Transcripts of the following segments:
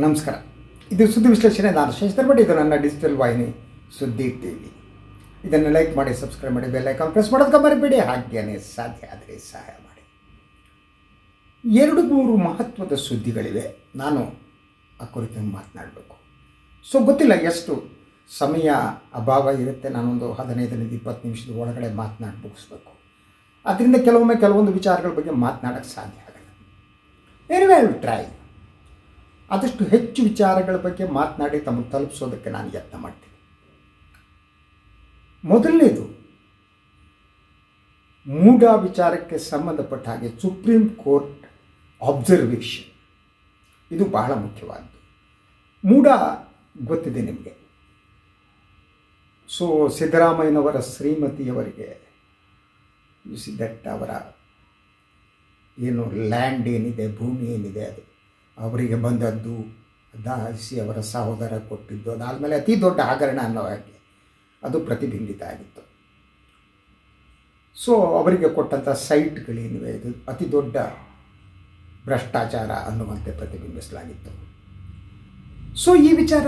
ನಮಸ್ಕಾರ. ಇದು ಸುದ್ದಿ ವಿಶ್ಲೇಷಣೆ. ನಾನು ಶೇಷರ್ ಭಟ್. ಇದು ನನ್ನ ಡಿಜಿಟಲ್ ವಾಹಿನಿ ಸುದ್ದಿ ಟಿವಿ. ಇದನ್ನು ಲೈಕ್ ಮಾಡಿ ಸಬ್ಸ್ಕ್ರೈಬ್ ಮಾಡಿ ಬೆಲ್ ಐಕಾನ್ ಪ್ರೆಸ್ ಮಾಡೋದಕ್ಕೆ ಮರಿಬೇಡಿ. ಹಾಗೇನೆ ಸಾಧ್ಯ ಆದರೆ ಸಹಾಯ ಮಾಡಿ. ಎರಡು ಮೂರು ಮಹತ್ವದ ಸುದ್ದಿಗಳಿವೆ. ನಾನು ಆ ಕುರಿತು ಮಾತನಾಡಬೇಕು. ಸೊ ಗೊತ್ತಿಲ್ಲ ಎಷ್ಟು ಸಮಯ ಅಭಾವ ಇರುತ್ತೆ. ನಾನೊಂದು ಹದಿನೈದರಿಂದ ಇಪ್ಪತ್ತು ನಿಮಿಷದ ಒಳಗಡೆ ಮಾತನಾಡಿ ಮುಗಿಸ್ಬೇಕು. ಅದರಿಂದ ಕೆಲವೊಮ್ಮೆ ಕೆಲವೊಂದು ವಿಚಾರಗಳ ಬಗ್ಗೆ ಮಾತನಾಡೋಕ್ಕೆ ಸಾಧ್ಯ ಆಗಲ್ಲ. ಎನಿವೆ ಟ್ರೈ ಆದಷ್ಟು ಹೆಚ್ಚು ವಿಚಾರಗಳ ಬಗ್ಗೆ ಮಾತನಾಡಿ ತಮಗೆ ತಲುಪಿಸೋದಕ್ಕೆ ನಾನು ಯತ್ನ ಮಾಡ್ತೀನಿ. ಮೊದಲನೇದು, ಮೂಢ ವಿಚಾರಕ್ಕೆ ಸಂಬಂಧಪಟ್ಟ ಹಾಗೆ ಸುಪ್ರೀಂ ಕೋರ್ಟ್ ಅಬ್ಸರ್ವೇಷನ್ ಇದು ಬಹಳ ಮುಖ್ಯವಾದದ್ದು ಮೂಢ ಗೊತ್ತಿದೆ ನಿಮಗೆ. ಸೊ, ಸಿದ್ದರಾಮಯ್ಯನವರ ಶ್ರೀಮತಿಯವರಿಗೆ ಸಿದ್ದಟ್ಟ ಅವರ ಏನು ಲ್ಯಾಂಡ್ ಏನಿದೆ, ಭೂಮಿ ಏನಿದೆ ಅದು. ಅವರಿಗೆ ಬಂದದ್ದು, ದಾಸಿ ಅವರ ಸಹೋದರ ಕೊಟ್ಟಿದ್ದು, ಅದಾದಮೇಲೆ ಅತಿ ದೊಡ್ಡ ಹಗರಣ ಅನ್ನೋ ಹಾಗೆ. ಅದು ಪ್ರತಿಬಿಂಬಿತ ಆಗಿತ್ತು. ಸೊ ಅವರಿಗೆ ಕೊಟ್ಟಂಥ ಸೈಟ್ಗಳೇನಿವೆ ಇದು ಅತಿ ದೊಡ್ಡ ಭ್ರಷ್ಟಾಚಾರ ಅನ್ನುವಂತೆ ಪ್ರತಿಬಿಂಬಿಸಲಾಗಿತ್ತು. ಸೊ ಈ ವಿಚಾರ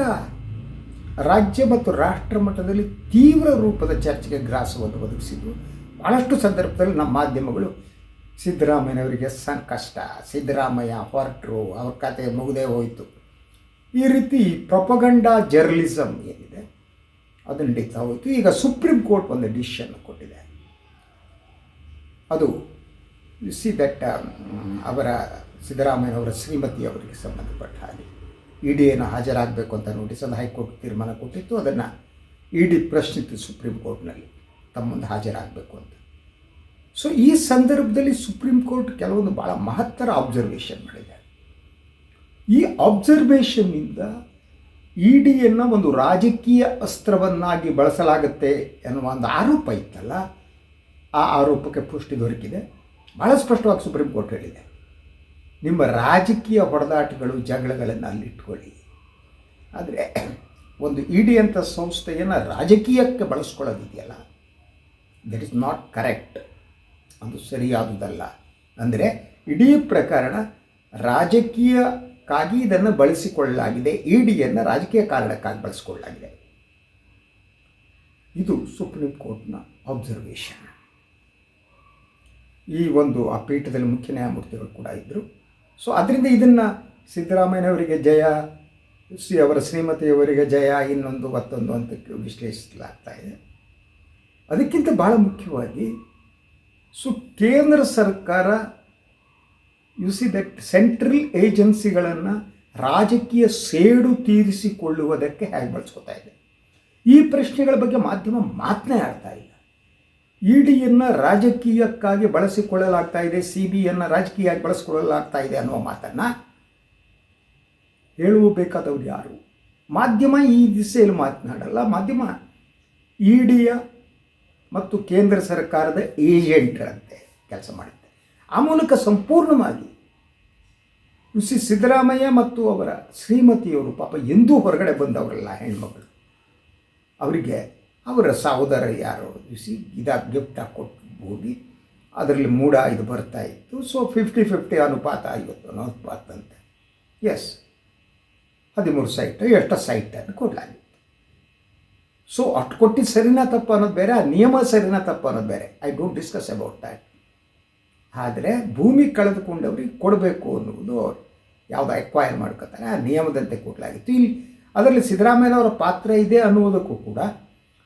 ರಾಜ್ಯ ಮತ್ತು ರಾಷ್ಟ್ರ ಮಟ್ಟದಲ್ಲಿ ತೀವ್ರ ರೂಪದ ಚರ್ಚೆಗೆ ಗ್ರಾಸವನ್ನು ಒದಗಿಸಿದ್ದು. ಭಾಳಷ್ಟು ಸಂದರ್ಭದಲ್ಲಿ ನಮ್ಮ ಮಾಧ್ಯಮಗಳು ಸಿದ್ದರಾಮಯ್ಯನವರಿಗೆ ಸಂಕಷ್ಟ. ಸಿದ್ದರಾಮಯ್ಯ ಹೊರಟರು, ಅವ್ರ ಕತೆ ಮುಗದೇ ಹೋಯಿತು. ಈ ರೀತಿ ಪ್ರೊಪಗಂಡ ಜರ್ನಲಿಸಮ್ ಏನಿದೆ, ಅದು ನಡೀತಾ ಹೋಯಿತು. ಈಗ ಸುಪ್ರೀಂ ಕೋರ್ಟ್ ಒಂದು ಡಿಸಿಷನ್ ಕೊಟ್ಟಿದೆ. ಅದು ಸಿ ದಟ್ ಅವರ, ಸಿದ್ದರಾಮಯ್ಯನವರ ಶ್ರೀಮತಿಯವರಿಗೆ ಸಂಬಂಧಪಟ್ಟ ಹಾಗೆ. ಇ ಡಿಯನ್ನು ಹಾಜರಾಗಬೇಕು ಅಂತ ನೋಟಿಸ್ ಅದು ಹೈಕೋರ್ಟ್ ತೀರ್ಮಾನ ಕೊಟ್ಟಿತ್ತು. ಅದನ್ನು ಇ ಡಿ ಪ್ರಶ್ನಿತ್ತು ಸುಪ್ರೀಂ ಕೋರ್ಟ್ನಲ್ಲಿ. ತಮ್ಮ ಮುಂದೆ ಹಾಜರಾಗಬೇಕು ಅಂತ. ಸೊ ಈ ಸಂದರ್ಭದಲ್ಲಿ ಸುಪ್ರೀಂ ಕೋರ್ಟ್ ಕೆಲವೊಂದು ಭಾಳ ಮಹತ್ತರ ಅಬ್ಸರ್ವೇಷನ್ ಮಾಡಿದೆ. ಈ ಅಬ್ಸರ್ವೇಷನ್ನಿಂದ ಇ ಡಿಯನ್ನು ಒಂದು ರಾಜಕೀಯ ಅಸ್ತ್ರವನ್ನಾಗಿ ಬಳಸಲಾಗುತ್ತೆ ಎನ್ನುವ ಒಂದು ಆರೋಪ ಇತ್ತಲ್ಲ, ಆ ಆರೋಪಕ್ಕೆ ಪುಷ್ಟಿ ದೊರಕಿದೆ. ಭಾಳ ಸ್ಪಷ್ಟವಾಗಿ ಸುಪ್ರೀಂ ಕೋರ್ಟ್ ಹೇಳಿದೆ. ನಿಮ್ಮ ರಾಜಕೀಯ ಹೊಡೆದಾಟಗಳು ಜಗಳಗಳನ್ನು ಅಲ್ಲಿಟ್ಕೊಳ್ಳಿ. ಆದರೆ ಒಂದು ಇ ಡಿ ಅಂತ ಸಂಸ್ಥೆಯನ್ನು ರಾಜಕೀಯಕ್ಕೆ ಬಳಸ್ಕೊಳ್ಳೋದಿದೆಯಲ್ಲ? ದಟ್ ಇಸ್ ನಾಟ್ ಕರೆಕ್ಟ್ ಅದು ಸರಿಯಾದುದಲ್ಲ. ಅಂದರೆ ಇಡೀ ಪ್ರಕರಣ ರಾಜಕೀಯಕ್ಕಾಗಿ ಇದನ್ನು ಬಳಸಿಕೊಳ್ಳಲಾಗಿದೆ ಇ ಡಿಯನ್ನು ರಾಜಕೀಯ ಕಾರಣಕ್ಕಾಗಿ ಬಳಸಿಕೊಳ್ಳಲಾಗಿದೆ. ಇದು ಸುಪ್ರೀಂ ಕೋರ್ಟ್ನ ಅಬ್ಸರ್ವೇಷನ್ ಈ ಒಂದು ಆ ಪೀಠದಲ್ಲಿ ಮುಖ್ಯ ನ್ಯಾಯಮೂರ್ತಿಗಳು ಕೂಡ ಇದ್ದರು ಸೊ ಅದರಿಂದ ಇದನ್ನು ಸಿದ್ದರಾಮಯ್ಯನವರಿಗೆ ಜಯ, ಸಿ ಅವರ ಶ್ರೀಮತಿಯವರಿಗೆ ಜಯ, ಇನ್ನೊಂದು ಮತ್ತೊಂದು ಅಂತ ವಿಶ್ಲೇಷಿಸಲಾಗ್ತಾ ಇದೆ. ಅದಕ್ಕಿಂತ ಭಾಳ ಮುಖ್ಯವಾಗಿ ಸೊ ಕೇಂದ್ರ ಸರ್ಕಾರ ಯು ಸಿ ದಟ್ ಸೆಂಟ್ರಲ್ ಏಜೆನ್ಸಿಗಳನ್ನು ರಾಜಕೀಯ ಸೇಡು ತೀರಿಸಿಕೊಳ್ಳುವುದಕ್ಕೆ ಹೇಗೆ ಬಳಸ್ಕೊತಾ ಇದೆ? ಈ ಪ್ರಶ್ನೆಗಳ ಬಗ್ಗೆ ಮಾಧ್ಯಮ ಮಾತನೇ ಆಡ್ತಾ ಇಲ್ಲ. ಇ ಡಿಯನ್ನು ರಾಜಕೀಯಕ್ಕಾಗಿ ಬಳಸಿಕೊಳ್ಳಲಾಗ್ತಾ ಇದೆ, ಸಿ ಬಿಯನ್ನು ರಾಜಕೀಯವಾಗಿ ಬಳಸಿಕೊಳ್ಳಲಾಗ್ತಾ ಇದೆ ಅನ್ನುವ ಮಾತನ್ನು ಹೇಳುವ ಬೇಕಾದವ್ರು ಯಾರು? ಮಾಧ್ಯಮ ಈ ದಿಸೆಯಲ್ಲಿ ಮಾತನಾಡಲ್ಲ. ಮಾಧ್ಯಮ ಇ ಡಿಯ ಮತ್ತು ಕೇಂದ್ರ ಸರ್ಕಾರದ ಏಜೆಂಟ್ಗಳಂತೆ ಕೆಲಸ ಮಾಡುತ್ತೆ. ಆ ಮೂಲಕ ಸಂಪೂರ್ಣವಾಗಿ ಋಷಿ ಸಿದ್ದರಾಮಯ್ಯ ಮತ್ತು ಅವರ ಶ್ರೀಮತಿಯವರು, ಪಾಪ ಎಂದೂ ಹೊರಗಡೆ ಬಂದವರಲ್ಲ ಹೆಣ್ಮಗಳು ಅವರಿಗೆ ಅವರ ಸಹೋದರ ಯಾರೋ ಸಿ ಇದಾಗಿ ಗಿಫ್ಟ್ ಕೊಟ್ಟು ಹೋಗಿ ಅದರಲ್ಲಿ ಮೂಡ ಇದು ಬರ್ತಾ ಇತ್ತು. ಸೊ ಫಿಫ್ಟಿ ಫಿಫ್ಟಿ ಅನುಪಾತ, ಐವತ್ತು ಅನುಪಾತ ಅಂತ. ಎಸ್ ಹದಿಮೂರು ಸೈಟ್, ಎಷ್ಟು ಸೈಟನ್ನು ಕೊಡಲಾಗಿತ್ತು ಸೊ ಅಷ್ಟು ಕೊಟ್ಟಿದ್ದು ಸರಿನಾ ತಪ್ಪು ಅನ್ನೋದು ಬೇರೆ, ಆ ನಿಯಮ ಸರಿನಾ ತಪ್ಪು ಅನ್ನೋದು ಬೇರೆ. I don't discuss about that ಆದರೆ ಭೂಮಿ ಕಳೆದುಕೊಂಡವ್ರಿಗೆ ಕೊಡಬೇಕು ಅನ್ನುವುದು ಯಾವುದು ಎಕ್ವೈರ್ ಮಾಡ್ಕೋತಾರೆ, ಆ ನಿಯಮದಂತೆ ಕೊಡಲಾಗಿತ್ತು. ಇಲ್ಲಿ ಅದರಲ್ಲಿ ಸಿದ್ದರಾಮಯ್ಯನವರ ಪಾತ್ರ ಇದೆ ಅನ್ನುವುದಕ್ಕೂ ಕೂಡ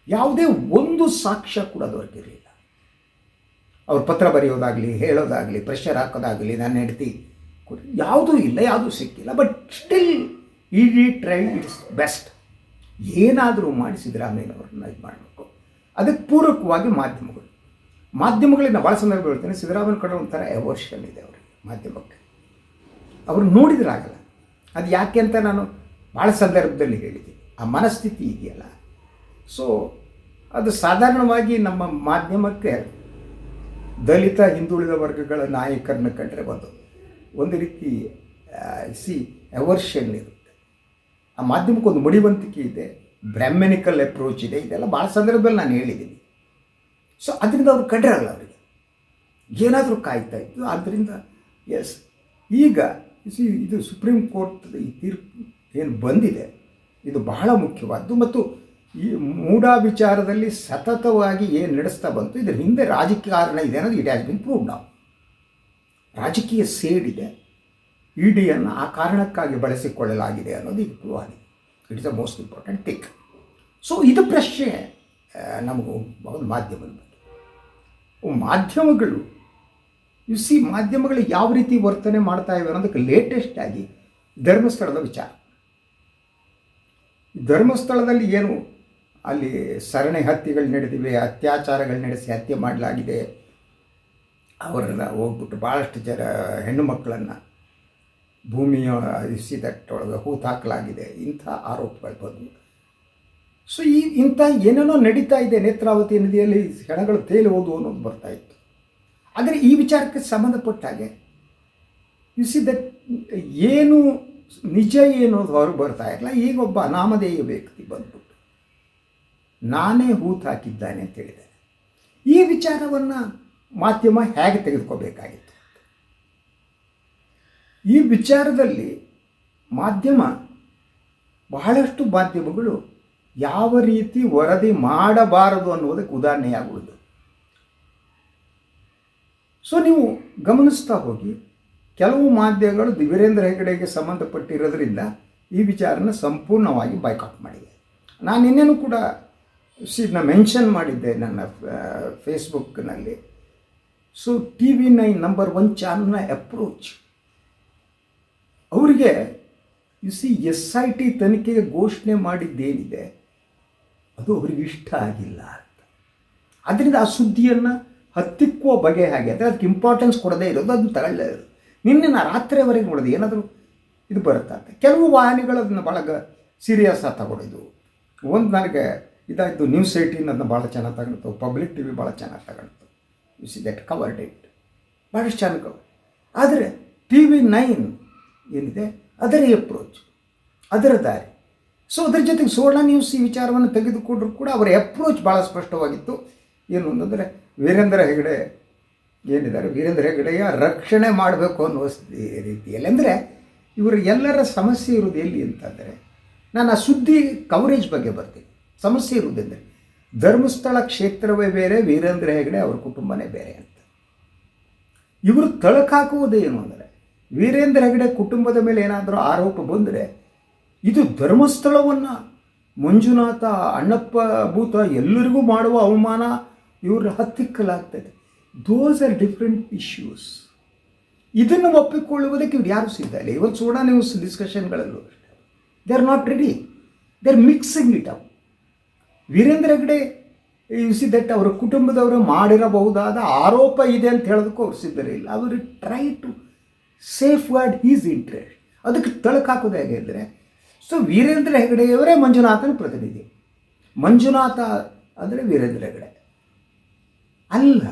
ಯಾವುದೇ ಒಂದು ಸಾಕ್ಷ್ಯ ಕೂಡ ದೊರಕಿರಲಿಲ್ಲ ಅವ್ರ ಪತ್ರ ಬರೆಯೋದಾಗಲಿ, ಹೇಳೋದಾಗಲಿ ಪ್ರೆಷರ್ ಹಾಕೋದಾಗಲಿ, ನನ್ನ ಹೆಂಡತಿ ಯಾವುದೂ ಇಲ್ಲ, ಯಾವುದೂ ಸಿಕ್ಕಿಲ್ಲ. But still he try its best ಏನಾದರೂ ಮಾಡಿ ಸಿದ್ದರಾಮಯ್ಯನವ್ರನ್ನ ಇದು ಮಾಡಬೇಕು. ಅದಕ್ಕೆ ಪೂರಕವಾಗಿ ಮಾಧ್ಯಮಗಳು. ಮಾಧ್ಯಮಗಳಿಂದ ಭಾಳ ಸಂದರ್ಭ ಹೇಳ್ತೇನೆ. ಸಿದ್ದರಾಮಯ್ಯ ಕಡೆ ಒಂಥರ ಎವರ್ಷನ್ ಇದೆ ಅವರಿಗೆ ಮಾಧ್ಯಮಕ್ಕೆ. ಅವರು ನೋಡಿದ್ರಾಗಲ್ಲ ಅದು ಯಾಕೆ ಅಂತ ನಾನು ಭಾಳ ಸಂದರ್ಭದಲ್ಲಿ ಹೇಳಿದ್ದೀನಿ. ಆ ಮನಸ್ಥಿತಿ ಇದೆಯಲ್ಲ. ಸೊ ಅದು ಸಾಧಾರಣವಾಗಿ ನಮ್ಮ ಮಾಧ್ಯಮಕ್ಕೆ ದಲಿತ, ಹಿಂದುಳಿದ ವರ್ಗಗಳ ನಾಯಕರನ್ನ ಕಂಡ್ರೆ ಬಂದು ಒಂದು ರೀತಿ ಸಿ ಎವರ್ಷನ್ ಇರುತ್ತೆ ಆ ಮಾಧ್ಯಮಕ್ಕೆ ಒಂದು ಮುಡಿವಂತಿಕೆ ಇದೆ, ಬ್ರಾಹ್ಮಣಿಕಲ್ ಅಪ್ರೋಚ್ ಇದೆ, ಇದೆಲ್ಲ ಭಾಳ ಸಂದರ್ಭದಲ್ಲಿ ನಾನು ಹೇಳಿದ್ದೀನಿ. ಸೊ ಅದರಿಂದ ಅವ್ರು ಕಡ್ರಲ್ಲ ಅವರಿಗೆ. ಏನಾದರೂ ಕಾಯ್ತಾ ಇತ್ತು ಆದ್ದರಿಂದ ಎಸ್ ಈಗ ಇದು ಸುಪ್ರೀಂ ಕೋರ್ಟ್ ಈ ತೀರ್ಪು ಏನು ಬಂದಿದೆ, ಇದು ಬಹಳ ಮುಖ್ಯವಾದ್ದು. ಮತ್ತು ಈ ಮೂಢ ವಿಚಾರದಲ್ಲಿ ಸತತವಾಗಿ ಏನು ನಡೆಸ್ತಾ ಬಂತು, ಇದರ ಹಿಂದೆ ರಾಜಕೀಯ ಕಾರಣ ಇದೆ ಅನ್ನೋದು ಇಟ್ ಹ್ಯಾಸ್ ಬಿನ್ ಪ್ರೂವ್ ನಾವು ರಾಜಕೀಯ ಸೇಡಿದೆ ಇ ಡಿಯನ್ನು ಆ ಕಾರಣಕ್ಕಾಗಿ ಬಳಸಿಕೊಳ್ಳಲಾಗಿದೆ ಅನ್ನೋದು ಇದು prove it is a most important thing so ಇದು ಪ್ರಶ್ನೆ ನಮಗೂ ಒಂದು ಮಾಧ್ಯಮದ ಬಗ್ಗೆ ಮಾಧ್ಯಮಗಳು ಯು ಸಿ ಮಾಧ್ಯಮಗಳು ಯಾವ ರೀತಿ ವರ್ತನೆ ಮಾಡ್ತಾ ಇವೆ ಅನ್ನೋದಕ್ಕೆ ಲೇಟೆಸ್ಟ್ ಆಗಿ ಧರ್ಮಸ್ಥಳದ ವಿಚಾರ. ಧರ್ಮಸ್ಥಳದಲ್ಲಿ ಏನು, ಅಲ್ಲಿ ಸರಣಿ ಹತ್ಯೆಗಳು ನಡೆದಿವೆ, ಅತ್ಯಾಚಾರಗಳು ನಡೆಸಿ ಹತ್ಯೆ ಮಾಡಲಾಗಿದೆ. ಅವರನ್ನು ಹೋಗ್ಬಿಟ್ಟು ಭಾಳಷ್ಟು ಜನ ಹೆಣ್ಣು ಮಕ್ಕಳನ್ನು ಭೂಮಿಯ ಇಸಿದಟ್ಟೊಳಗೆ ಹೂತು ಹಾಕಲಾಗಿದೆ. ಇಂಥ ಆರೋಪಗಳು ಬಂದವು ಸೊ ಈ ಇಂಥ ಏನೇನೋ ನಡೀತಾ ಇದೆ ನೇತ್ರಾವತಿ ನದಿಯಲ್ಲಿ ಹೆಣಗಳು ತೇಲಿ ಹೋದವು ಅನ್ನೋದು ಬರ್ತಾ ಇತ್ತು. ಆದರೆ ಈ ವಿಚಾರಕ್ಕೆ ಸಂಬಂಧಪಟ್ಟ ಹಾಗೆ ಏನು ನಿಜ ಏನು ಹೊರಗೆ ಬರ್ತಾ ಇರಲ್ಲ ಈಗ ಒಬ್ಬ ಅನಾಮಧೇಯ ವ್ಯಕ್ತಿ ಬಂದ್ಬಿಟ್ಟು, ನಾನೇ ಹೂತು ಹಾಕಿದ್ದಾನೆ ಅಂತ ಹೇಳಿದೆ ಈ ವಿಚಾರವನ್ನು ಮಾಧ್ಯಮ ಹೇಗೆ ತೆಗೆದುಕೋಬೇಕಾಗಿತ್ತು? ಈ ವಿಚಾರದಲ್ಲಿ ಮಾಧ್ಯಮ ಬಹಳಷ್ಟು ಮಾಧ್ಯಮಗಳು ಯಾವ ರೀತಿ ವರದಿ ಮಾಡಬಾರದು ಅನ್ನೋದಕ್ಕೆ ಉದಾಹರಣೆಯಾಗುವುದು. ಸೊ, ನೀವು ಗಮನಿಸ್ತಾ ಹೋಗಿ, ಕೆಲವು ಮಾಧ್ಯಮಗಳು ವೀರೇಂದ್ರ ಹೆಗಡೆಗೆ ಸಂಬಂಧಪಟ್ಟಿರೋದ್ರಿಂದ ಈ ವಿಚಾರನ ಸಂಪೂರ್ಣವಾಗಿ ಬೈಕಾಟ್ ಮಾಡಿದೆ. ನಾನು ಇನ್ನೇನು ಕೂಡ ಸಿನ ಮೆನ್ಷನ್ ಮಾಡಿದ್ದೆ ನನ್ನ ಫೇಸ್ಬುಕ್ನಲ್ಲಿ so T V nine number one ಚಾನಲ್ನ ಅಪ್ರೋಚ್ ಅವರಿಗೆ you see S I T ತನಿಖೆಗೆ ಘೋಷಣೆ ಮಾಡಿದ್ದೇನಿದೆ, ಅದು ಅವರಿಗೆ ಇಷ್ಟ ಆಗಿಲ್ಲ ಅಂತ. ಅದರಿಂದ ಆ ಸುದ್ದಿಯನ್ನು ಹತ್ತಿಕ್ಕುವ ಬಗೆ ಹಾಗೆ ಅಂದರೆ ಅದಕ್ಕೆ ಇಂಪಾರ್ಟೆನ್ಸ್ ಕೊಡದೇ ಇರೋದು ಅದನ್ನು ತಗೊಳ್ಳೇ ಇರೋದು. ನಿನ್ನೆ ನಾ ರಾತ್ರಿವರೆಗೆ ನೋಡಿದೆ, ಏನಾದರೂ ಇದು ಬರುತ್ತಾ ಕೆಲವು ವಾಹಿನಿಗಳು ಅದನ್ನು ಭಾಳ ಗ ಸೀರಿಯಸ್ ಆಗಿ ತಗೊಂಡಿದ್ದು. ಒಂದು ನನಗೆ ಇದಾಯಿತು ನ್ಯೂಸ್ ಏಯ್ಟೀನ್ ಅದನ್ನ ಭಾಳ ಚೆನ್ನಾಗಿ ತಗೊಳ್ತು ಪಬ್ಲಿಕ್ ಟಿ ವಿ ಭಾಳ ಚೆನ್ನಾಗಿ ತಗೊಳ್ತು you see that covered it ಭಾಳಷ್ಟು ಚೆನ್ನಾಗಿ ಆದರೆ ಟಿ ವಿ ನೈನ್ ಏನಿದೆ? ಅದರ ಅಪ್ರೋಚ್ ಅದರ ದಾರಿ. ಸೊ ಅದರ ಜೊತೆಗೆ ಸುವರ್ಣ ನ್ಯೂಸ್ ಈ ವಿಚಾರವನ್ನು ತೆಗೆದುಕೊಂಡರೂ ಕೂಡ ಅವರ ಅಪ್ರೋಚ್ ಭಾಳ ಸ್ಪಷ್ಟವಾಗಿತ್ತು. ಏನು ಅಂತಂದರೆ, ವೀರೇಂದ್ರ ಹೆಗಡೆ ಏನಿದ್ದಾರೆ? ವೀರೇಂದ್ರ ಹೆಗಡೆಯ ರಕ್ಷಣೆ ಮಾಡಬೇಕು ಅನ್ನೋ ರೀತಿಯಲ್ಲಿ. ಅಂದರೆ, ಇವರ ಎಲ್ಲರ ಸಮಸ್ಯೆ ಇರುವುದು ಎಲ್ಲಿ ಅಂತಂದರೆ, ನಾನು ಆ ಸುದ್ದಿ ಕವರೇಜ್ ಬಗ್ಗೆ ಬರ್ತೀನಿ. ಸಮಸ್ಯೆ ಇರುವುದೆಂದರೆ ಧರ್ಮಸ್ಥಳ ಕ್ಷೇತ್ರವೇ ಬೇರೆ, ವೀರೇಂದ್ರ ಹೆಗಡೆ ಅವರ ಕುಟುಂಬನೇ ಬೇರೆ ಅಂತ. ಇವರು ತಳಕಾಕುವುದೇ ಏನು ಅಂದರೆ ವೀರೇಂದ್ರ ಹೆಗಡೆ ಕುಟುಂಬದ ಮೇಲೆ ಏನಾದರೂ ಆರೋಪ ಬಂದರೆ ಇದು ಧರ್ಮಸ್ಥಳವನ್ನು ಮಂಜುನಾಥ, ಅಣ್ಣಪ್ಪ ಭೂತ ಎಲ್ಲರಿಗೂ ಮಾಡುವ ಅವಮಾನ ಇವರ ಹತ್ತಿಕ್ಕಲಾಗ್ತದೆ. ದೋಸ್ ಆರ್ ಡಿಫ್ರೆಂಟ್ ಇಶ್ಯೂಸ್ ಇದನ್ನು ಒಪ್ಪಿಕೊಳ್ಳುವುದಕ್ಕೆ ಇವ್ರು ಯಾರು ಸಿದ್ಧ ಇಲ್ಲ. ಇವತ್ತು ಸೋಡಾ ನ್ಯೂಸ್ ಡಿಸ್ಕಷನ್ಗಳಲ್ಲೂ ಅಷ್ಟೇ. They are not ready they are mixing it up Veerendra Hegde that ಅವರ ಕುಟುಂಬದವರು ಮಾಡಿರಬಹುದಾದ ಆರೋಪ ಇದೆ ಅಂತ ಹೇಳೋದಕ್ಕೂ ಅವ್ರು ಸಿದ್ಧರಿಲ್ಲ. ಅವರು try to safeguard his interest ಅದಕ್ಕೆ ತಳಕ್ ಹಾಕೋದು ಹೇಗೆ ಅಂದರೆ ಸೊ ವೀರೇಂದ್ರ ಹೆಗಡೆಯವರೇ ಮಂಜುನಾಥನ ಪ್ರತಿನಿಧಿ. ಮಂಜುನಾಥ ಅಂದರೆ ವೀರೇಂದ್ರ ಹೆಗಡೆ ಅಲ್ಲ,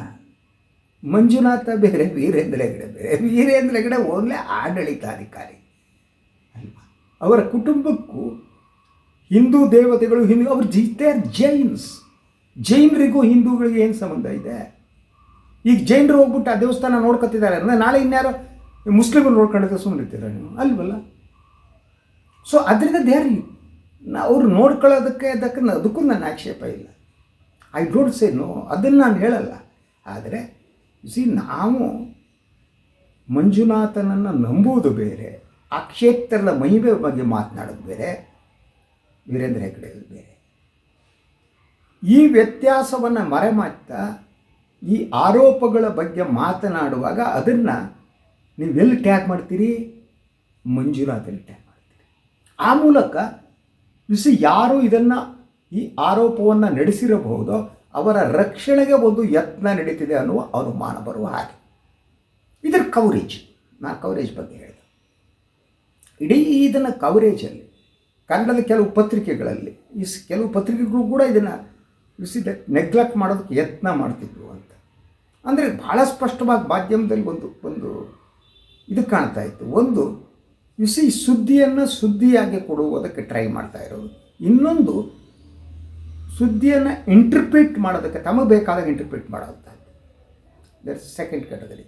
ಮಂಜುನಾಥ ಬೇರೆ, ವೀರೇಂದ್ರ ಹೆಗಡೆ ಬೇರೆ. ವೀರೇಂದ್ರ ಹೆಗಡೆ ಓನ್ಲಿ ಆಡಳಿತಾಧಿಕಾರಿ. ಅಲ್ವಾ? ಅವರ ಕುಟುಂಬಕ್ಕೂ ಹಿಂದೂ ದೇವತೆಗಳು, ಹಿಂದೂ, ಅವರು ಜೀತೆ ಜೈನ್ಸ್ ಜೈನರಿಗೂ ಹಿಂದೂಗಳಿಗೆ ಏನು ಸಂಬಂಧ ಇದೆ? ಈಗ ಜೈನರು ಹೋಗ್ಬಿಟ್ಟು ಆ ದೇವಸ್ಥಾನ ನೋಡ್ಕೊತಿದ್ದಾರೆ ಅಂದರೆ ನಾಳೆ ಇನ್ಯಾರೋ ಮುಸ್ಲಿಮರು ಸುಮ್ಮನೆ ಇರ್ತೀರ ನೀವು? ಅಲ್ವಲ್ಲ? ಸೊ ಅದರಿಂದ ದೇರ್ ಅವ್ರು ನೋಡ್ಕೊಳ್ಳೋದಕ್ಕೆ ಅದಕ್ಕೆ ನ- ಅದಕ್ಕೂ ನನ್ನ ಆಕ್ಷೇಪ ಇಲ್ಲ. ಐ ಡೋಂಟ್ ಸೇ ನೋ ಅದನ್ನು ನಾನು ಹೇಳಲ್ಲ. ಆದರೆ ಸಿ ನಾವು ಮಂಜುನಾಥನನ್ನು ನಂಬುವುದು ಬೇರೆ ಆ ಕ್ಷೇತ್ರದ ಮಹಿಮೆ ಬಗ್ಗೆ ಮಾತನಾಡೋದು ಬೇರೆ, ವೀರೇಂದ್ರ ಹೆಗ್ಡೆ ಬೇರೆ. ಈ ವ್ಯತ್ಯಾಸವನ್ನು ಮರೆಮಾಚ್ತಾ ಈ ಆರೋಪಗಳ ಬಗ್ಗೆ ಮಾತನಾಡುವಾಗ ಅದನ್ನು ನೀವೆಲ್ಲಿ ಟ್ಯಾಗ್ ಮಾಡ್ತೀರಿ? ಮಂಜುನಾಥಲ್ಲಿ ಟ್ಯಾಗ್ ಮಾಡ್ತೀರಿ. ಆ ಮೂಲಕ ಬಿಸಿ ಯಾರು ಇದನ್ನು ಈ ಆರೋಪವನ್ನು ನಡೆಸಿರಬಹುದೋ ಅವರ ರಕ್ಷಣೆಗೆ ಒಂದು ಯತ್ನ ನಡೀತಿದೆ ಅನ್ನುವ ಅನುಮಾನ ಬರುವ ಹಾಗೆ. ಇದರ ಕವರೇಜ್ ನಾನು ಕವರೇಜ್ ಬಗ್ಗೆ ಹೇಳಿದೆ. ಇಡೀ ಇದನ್ನು ಕವರೇಜಲ್ಲಿ ಕನ್ನಡದ ಕೆಲವು ಪತ್ರಿಕೆಗಳಲ್ಲಿ, ಈ ಕೆಲವು ಪತ್ರಿಕೆಗಳು ಕೂಡ ಇದನ್ನು ವಿಸಿದ ನೆಗ್ಲೆಕ್ಟ್ ಮಾಡೋದಕ್ಕೆ ಯತ್ನ ಮಾಡ್ತಿದ್ರು ಅಂತ. ಅಂದರೆ ಭಾಳ ಸ್ಪಷ್ಟವಾಗಿ ಮಾಧ್ಯಮದಲ್ಲಿ ಒಂದು ಒಂದು ಇದು ಕಾಣ್ತಾ ಇತ್ತು. ಒಂದು ವಿಸಿ ಸುದ್ದಿಯನ್ನು ಸುದ್ದಿಯಾಗಿ ಕೊಡುವುದಕ್ಕೆ ಟ್ರೈ ಮಾಡ್ತಾ ಇರೋದು. ಇನ್ನೊಂದು, ಸುದ್ದಿಯನ್ನು ಇಂಟರ್ಪ್ರಿಟ್ ಮಾಡೋದಕ್ಕೆ ತಮಗೆ ಬೇಕಾದಾಗ ಇಂಟರ್ಪ್ರಿಟ್ ಮಾಡೋಂಥದ್ದು ದಟ್ಸ್ ಸೆಕೆಂಡ್ ಕ್ಯಾಟಗರಿ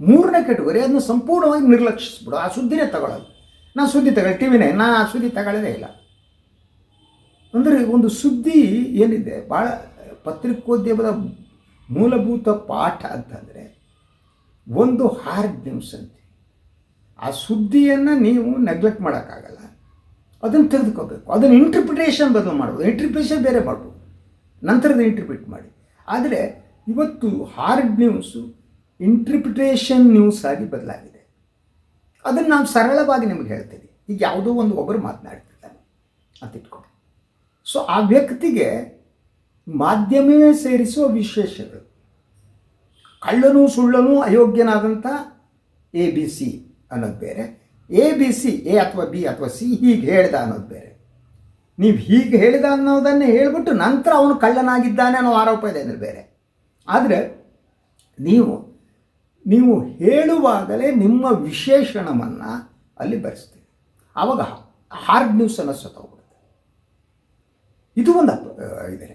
ಮೂರನೇ ಕ್ಯಾಟಗರಿ ಅದನ್ನು ಸಂಪೂರ್ಣವಾಗಿ ನಿರ್ಲಕ್ಷಿಸ್ಬಿಡು. ಆ ಸುದ್ದಿನೇ ತಗೊಳ್ಳೋದು. ನಾನು ಸುದ್ದಿ ತಗೊಳ್ಳಿ ಟಿ ವಿನೇ ನಾನು ಆ ಸುದ್ದಿ ತಗೊಳ್ಳೋದೇ ಇಲ್ಲ. ಅಂದರೆ ಒಂದು ಸುದ್ದಿ ಏನಿದೆ ಭಾಳ ಪತ್ರಿಕೋದ್ಯಮದ ಮೂಲಭೂತ ಪಾಠ ಅಂತಂದರೆ, ಒಂದು ಹಾರ್ಡ್ ನ್ಯೂಸ್ ಅಂತೆ. ಆ ಸುದ್ದಿಯನ್ನು ನೀವು ನೆಗ್ಲೆಕ್ಟ್ ಮಾಡೋಕ್ಕಾಗಲ್ಲ. ಅದನ್ನು ತೆಗೆದುಕೋಬೇಕು ಅದನ್ನು ಇಂಟರ್ಪ್ರಿಟೇಷನ್ ಬದಲು ಮಾಡ್ಬೋದು. ಇಂಟರ್ಪ್ರಿಟೇಷನ್ ಬೇರೆ ಮಾಡ್ಬೋದು. ನಂತರದ ಇಂಟರ್ಪ್ರಿಟ್ ಮಾಡಿ. ಆದರೆ ಇವತ್ತು ಹಾರ್ಡ್ ನ್ಯೂಸು ಇಂಟರ್ಪ್ರಿಟೇಷನ್ ನ್ಯೂಸ್ ಆಗಿ ಬದಲಾಗಿದೆ. ಅದನ್ನು ನಾವು ಸರಳವಾಗಿ ನಿಮಗೆ ಹೇಳ್ತೀನಿ. ಈಗ ಯಾವುದೋ ಒಂದು ಒಬ್ಬರು ಮಾತನಾಡ್ತಿದ್ದಾನೆ ಅಂತ ಇಟ್ಕೊಂಡು ಸೊ ಆ ವ್ಯಕ್ತಿಗೆ ಮಾಧ್ಯಮವೇ ಸೇರಿಸುವ ವಿಶೇಷಗಳು. ಕಳ್ಳನೂ ಸುಳ್ಳನೂ ಅಯೋಗ್ಯನಾದಂಥ ಎ ಬಿ ಸಿ ಅನ್ನೋದು ಬೇರೆ. ಎ ಬಿ ಸಿ ಎ ಅಥವಾ ಬಿ ಅಥವಾ ಸಿ ಹೀಗೆ ಹೇಳ್ದ ಅನ್ನೋದು ಬೇರೆ. ನೀವು ಹೀಗೆ ಹೇಳಿದ ಅನ್ನೋದನ್ನೇ ಹೇಳಿಬಿಟ್ಟು ನಂತರ ಅವನು ಕಳ್ಳನಾಗಿದ್ದಾನೆ ಅನ್ನೋ ಆರೋಪ ಇದೆ ಅಂದರೆ ಬೇರೆ. ಆದರೆ ನೀವು ನೀವು ಹೇಳುವಾಗಲೇ ನಿಮ್ಮ ವಿಶೇಷಣವನ್ನು ಅಲ್ಲಿ ಬರೆಸ್ತೀವಿ ಆವಾಗ ಹಾರ್ಡ್ ನ್ಯೂಸ್ ಅನ್ನೋ ಸತ್ತೋಗ್ಬಿಡುತ್ತೆ ಇದು ಒಂದು ಇದೆ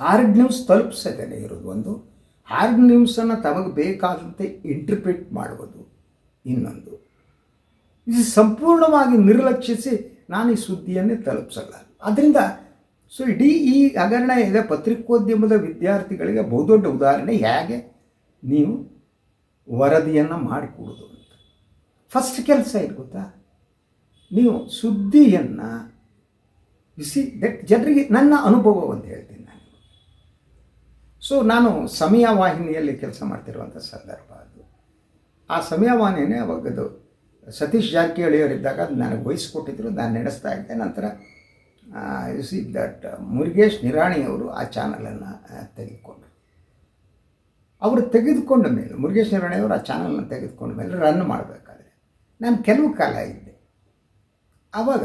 ಹಾರ್ಡ್ ನ್ಯೂಸ್ ತಲುಪಿಸದೇನೆ ಇರೋದು ಒಂದು. ಹಾರ್ಡ್ ನ್ಯೂಸನ್ನು ತಮಗೆ ಬೇಕಾದಂತೆ ಇಂಟರ್ಪ್ರಿಟ್ ಮಾಡುವುದು. ಇನ್ನೊಂದು. ಇದು ಸಂಪೂರ್ಣವಾಗಿ ನಿರ್ಲಕ್ಷಿಸಿ ನಾನು ಈ ಸುದ್ದಿಯನ್ನೇ ತಲುಪಿಸಲ್ಲ. ಆದ್ದರಿಂದ ಸೊ ಇಡೀ ಈ ಹಗರಣ ಇದೆ ಪತ್ರಿಕೋದ್ಯಮದ ವಿದ್ಯಾರ್ಥಿಗಳಿಗೆ ಬಹುದೊಡ್ಡ ಉದಾಹರಣೆ ಹೇಗೆ? ನೀವು ವರದಿಯನ್ನು ಮಾಡಿಕೊಡೋದು ಅಂತ. ಫಸ್ಟ್ ಕೆಲಸ ಇದು ಗೊತ್ತಾ? ನೀವು ಸುದ್ದಿಯನ್ನು ಬಿಸಿ ದಟ್ ಜನರಿಗೆ ನನ್ನ ಅನುಭವ ಅಂತ ಹೇಳ್ತೀನಿ ನಾನು. ಸೊ ನಾನು ಸಮಯ ವಾಹಿನಿಯಲ್ಲಿ ಕೆಲಸ ಮಾಡ್ತಿರುವಂಥ ಸಂದರ್ಭ. ಆ ಸಮಯ ವಾಹಿನಿನೇ ಅವಾಗದು ಸತೀಶ್ ಜಾರಕಿಹೊಳಿಯವರಿದ್ದಾಗ ಅದು ನನಗೆ ವಹಿಸ್ಕೊಟ್ಟಿದ್ರು, ನಾನು ನಡೆಸ್ತಾ ಇದ್ದೆ. ನಂತರ ಯು ಸಿ ದಟ್ ಮುರುಗೇಶ್ ನಿರಾಣಿಯವರು ಆ ಚಾನಲನ್ನು ತೆಗೆದುಕೊಂಡ್ರು. ಅವರು ತೆಗೆದುಕೊಂಡ ಮೇಲೆ, ಮುರುಗೇಶ್ ನಿರಾಣಿಯವರು ಆ ಚಾನಲನ್ನು ತೆಗೆದುಕೊಂಡ ಮೇಲೆ ರನ್ ಮಾಡಬೇಕಾದ್ರೆ ನಾನು ಕೆಲವು ಕಾಲ ಇದ್ದೆ. ಆವಾಗ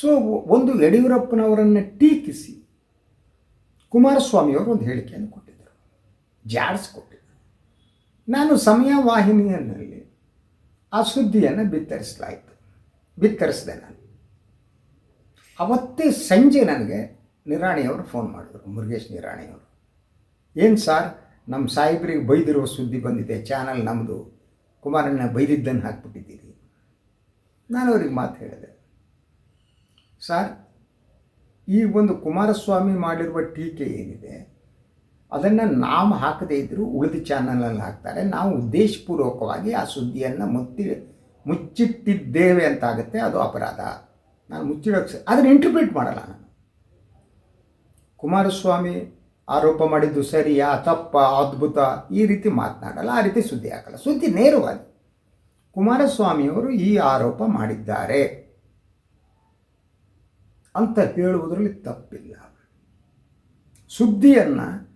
ಸೊ ಒಂದು ಯಡಿಯೂರಪ್ಪನವರನ್ನು ಟೀಕಿಸಿ ಕುಮಾರಸ್ವಾಮಿಯವರು ಒಂದು ಹೇಳಿಕೆಯನ್ನು ಕೊಟ್ಟಿದ್ದರು ಜಾಡಿಸ್ಕೊಟ್ಟಿದ್ದರು ನಾನು ಸಮಯ ವಾಹಿನಿಯಲ್ಲಿ ಆ ಸುದ್ದಿಯನ್ನು ಬಿತ್ತರಿಸಲಾಯಿತು. ಬಿತ್ತರಿಸಿದೆ ನಾನು. ಅವತ್ತೇ ಸಂಜೆ ನನಗೆ ನಿರಾಣಿಯವರು ಫೋನ್ ಮಾಡಿದರು, ಮುರುಗೇಶ್ ನಿರಾಣಿಯವರು ಏನು ಸಾರ್ ನಮ್ಮ ಸಾಹೇಬ್ರಿಗೆ ಬೈದಿರೋ ಸುದ್ದಿ ಬಂದಿದೆ, ಚಾನಲ್ ನಮ್ಮದು ಕುಮಾರಣ್ಣ ಬೈದಿದ್ದನ್ನು ಹಾಕ್ಬಿಟ್ಟಿದ್ದೀರಿ. ನಾನು ಅವ್ರಿಗೆ ಮಾತು ಹೇಳಿದೆ. ಸರ್, ಈ ಒಂದು ಕುಮಾರಸ್ವಾಮಿ ಮಾಡಿರುವ ಟೀಕೆ ಏನಿದೆ ಅದನ್ನು ನಾವು ಹಾಕದೇ ಇದ್ದರೂ ಉಳಿದ ಚಾನಲಲ್ಲಿ ಹಾಕ್ತಾರೆ. ನಾವು ಉದ್ದೇಶಪೂರ್ವಕವಾಗಿ ಆ ಸುದ್ದಿಯನ್ನು ಮುತ್ತಿ, ಮುಚ್ಚಿಟ್ಟಿದ್ದೇವೆ ಅಂತಾಗುತ್ತೆ ಅದು ಅಪರಾಧ. ನಾನು ಮುಚ್ಚಿಡೋಕ್ಕೆ ಅದನ್ನು ಇಂಟರ್ಪ್ರಿಟ್ ಮಾಡಲ್ಲ ನಾನು. ಕುಮಾರಸ್ವಾಮಿ ಆರೋಪ ಮಾಡಿದ್ದು ಸರಿಯಾ, ತಪ್ಪ, ಅದ್ಭುತ, ಈ ರೀತಿ ಮಾತನಾಡಲ್ಲ, ಆ ರೀತಿ ಸುದ್ದಿ ಹಾಕಲ್ಲ. ಸುದ್ದಿ ನೇರವಾಗಿ ಕುಮಾರಸ್ವಾಮಿಯವರು ಈ ಆರೋಪ ಮಾಡಿದ್ದಾರೆ. ಅಂತ ಹೇಳುವುದರಲ್ಲಿ ತಪ್ಪಿಲ್ಲ. ಸುದ್ದಿಯನ್ನು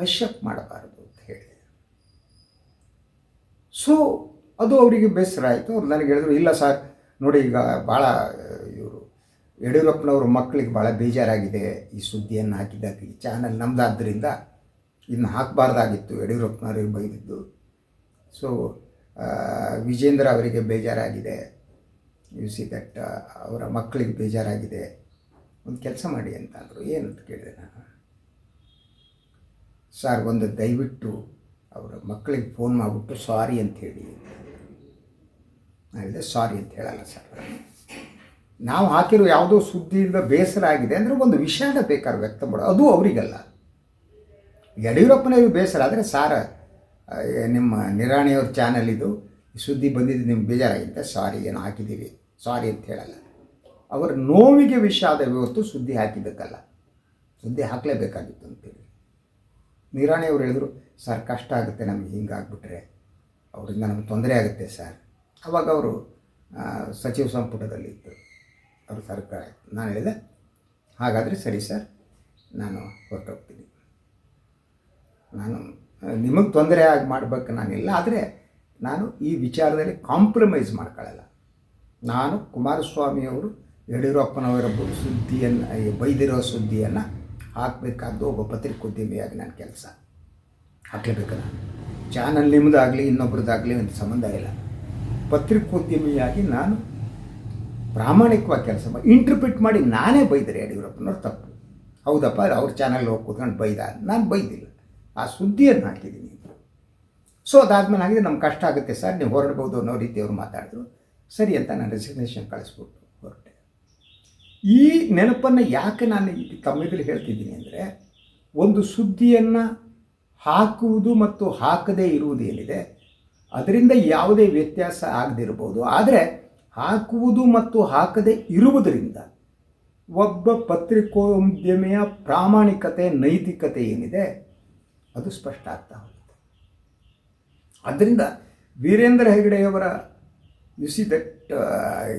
ಹಶ್ಯಪ್ ಮಾಡಬಾರದು ಅಂತ ಹೇಳಿದೆ. ಸೊ ಅದು ಅವರಿಗೆ ಬೇಸರ ಆಯಿತು. ಅವ್ರು ನನಗೆ ಹೇಳಿದ್ರು, ಇಲ್ಲ ಸರ್, ನೋಡಿ ಈಗ ಭಾಳ ಇವರು ಯಡಿಯೂರಪ್ಪನವ್ರ ಮಕ್ಕಳಿಗೆ ಭಾಳ ಬೇಜಾರಾಗಿದೆ. ಈ ಸುದ್ದಿಯನ್ನು ಹಾಕಿದಾಗ ಈ ಚಾನಲ್ ನಮ್ಮದಾದ್ದರಿಂದ ಇನ್ನು ಹಾಕಬಾರ್ದಾಗಿತ್ತು ಯಡಿಯೂರಪ್ಪನವ್ರಿಗೆ ಬೈದಿದ್ದು? ಸೊ ವಿಜೇಂದ್ರ ಅವರಿಗೆ ಬೇಜಾರಾಗಿದೆ. ಯು ಸಿ ದಟ್ ಅವರ ಮಕ್ಕಳಿಗೆ ಬೇಜಾರಾಗಿದೆ. ಒಂದು ಕೆಲಸ ಮಾಡಿ ಅಂತ ಅಂದರು. ಏನಂತ ಕೇಳಿದೆ ನಾನು? ಸರ್ ಒಂದು ದಯವಿಟ್ಟು ಅವರ ಮಕ್ಕಳಿಗೆ ಫೋನ್ ಮಾಡಿಬಿಟ್ಟು ಸಾರಿ ಅಂತ ಹೇಳಿ. ಹೇಳಿದೆ ಸಾರಿ ಅಂತ ಹೇಳಲ್ಲ ಸರ್. ನಾವು ಹಾಕಿರೋ ಯಾವುದೋ ಸುದ್ದಿಯಿಂದ ಬೇಸರ ಆಗಿದೆ ಅಂದರೆ ಒಂದು ವಿಷಾದ ಬೇಕಾದ್ರೆ ವ್ಯಕ್ತ ಮಾಡೋದು ಅದು ಅವರಿಗಲ್ಲ. ಯಡಿಯೂರಪ್ಪನವ್ರಿಗೆ ಬೇಸರ ಆದರೆ ಸಾರ ನಿಮ್ಮ ನಿರಾಣಿಯವ್ರ ಚಾನಲ್ ಇದು. ಸುದ್ದಿ ಬಂದಿದ್ದು ನಿಮ್ಗೆ ಬೇಜಾರಾಗಿದೆ ಸಾರಿ ಏನು ಹಾಕಿದ್ದೀವಿ ಸಾರಿ ಅಂತ ಹೇಳಲ್ಲ. ಅವರ ನೋವಿಗೆ ವಿಷಾದ ಇವತ್ತು ಸುದ್ದಿ ಹಾಕಿದ್ದಕ್ಕಲ್ಲ. ಸುದ್ದಿ ಹಾಕಲೇಬೇಕಾಗಿತ್ತು ಅಂತೇಳಿ ನಿರಾಣಿಯವರು ಹೇಳಿದ್ರು, ಸರ್, ಕಷ್ಟ ಆಗುತ್ತೆ ನಮಗೆ, ಹಿಂಗಾಗ್ಬಿಟ್ರೆ. ಅವರಿಂದ ನಮಗೆ ತೊಂದರೆ ಆಗುತ್ತೆ, ಸರ್. ಅವಾಗ ಅವರು ಸಚಿವ ಸಂಪುಟದಲ್ಲಿ ಇದ್ದರು. ಅವರು ಸರ್ಕಾರ ನಾನು ಹೇಳಿದೆ, ಹಾಗಾದರೆ ಸರಿ, ಸರ್. ನಾನು ಹೊರಟೋಗ್ತೀನಿ. ನಾನು, ನಿಮಗೆ ತೊಂದರೆ ಆಗಿ, ಮಾಡಬೇಕು ನಾನಿಲ್ಲ, ಆದರೆ ನಾನು ಈ ವಿಚಾರದಲ್ಲಿ ಕಾಂಪ್ರಮೈಸ್ ಮಾಡ್ಕೊಳ್ಳಲ್ಲ. ನಾನು ಕುಮಾರಸ್ವಾಮಿಯವರು ಯಡಿಯೂರಪ್ಪನವರ ಸುದ್ದಿಯನ್ನು ಬೈದಿರೋ ಸುದ್ದಿಯನ್ನು ಹಾಕಬೇಕಾದ್ದು ಒಬ್ಬ ಪತ್ರಿಕೋದ್ಯಮಿಯಾಗಿ ನನ್ನ ಕೆಲಸ. ಹಾಕಲೇಬೇಕು ನಾನು ಚಾನಲ್ ನಿಮ್ಮದಾಗಲಿ ಇನ್ನೊಬ್ರದ್ದಾಗಲಿ ಒಂದು ಸಂಬಂಧ ಇಲ್ಲ. ಪತ್ರಿಕೋದ್ಯಮಿಯಾಗಿ ನಾನು ಪ್ರಾಮಾಣಿಕವಾಗಿ ಕೆಲಸ ಮಾಡಿ ಇಂಟರ್ಪ್ರಿಟ್ ಮಾಡಿ ನಾನೇ ಬೈದರೆ ಯಡಿಯೂರಪ್ಪನವ್ರು ತಪ್ಪು. ಹೌದಪ್ಪ, ಅವ್ರ ಚಾನಲ್ ಹೋಗಿ ಕೂತ್ಕೊಂಡು ಬೈದ. ನಾನು ಬೈದಿಲ್ಲ. ಆ ಸುದ್ದಿಯನ್ನು ಹಾಕಿದ್ದೀನಿ. ಸೊ ಅದಾದಮೇಲೆ ಆಗಿದೆ ನಮ್ಗೆ ಕಷ್ಟ ಆಗುತ್ತೆ ಸರ್. ನೀವು ಹೊರಡ್ಬೋದು ಅನ್ನೋ ರೀತಿ ಅವ್ರು ಮಾತಾಡಿದ್ರು. ಸರಿ ಅಂತ ನಾನು ರೆಸಿಗ್ನೇಷನ್ ಕಳಿಸ್ಬಿಟ್ಟು ಹೊರಟೆ. ಈ ನೆನಪನ್ನು ಯಾಕೆ ನಾನು ತಮ್ಮೆದುರು ಹೇಳ್ತಿದ್ದೀನಿ ಅಂದರೆ, ಒಂದು ಸುದ್ದಿಯನ್ನು ಹಾಕುವುದು ಮತ್ತು ಹಾಕದೇ ಇರುವುದೇನಿದೆ ಅದರಿಂದ ಯಾವುದೇ ವ್ಯತ್ಯಾಸ ಆಗದಿರ್ಬೋದು. ಆದರೆ, ಹಾಕುವುದು ಮತ್ತು ಹಾಕದೇ ಇರುವುದರಿಂದ ಒಬ್ಬ ಪತ್ರಿಕೋದ್ಯಮಿಯ ಪ್ರಾಮಾಣಿಕತೆ, ನೈತಿಕತೆ ಏನಿದೆ, ಅದು ಸ್ಪಷ್ಟ ಆಗ್ತಾ ಹೋಗುತ್ತೆ. ಆದ್ದರಿಂದ ವೀರೇಂದ್ರ ಹೆಗಡೆಯವರ ಯು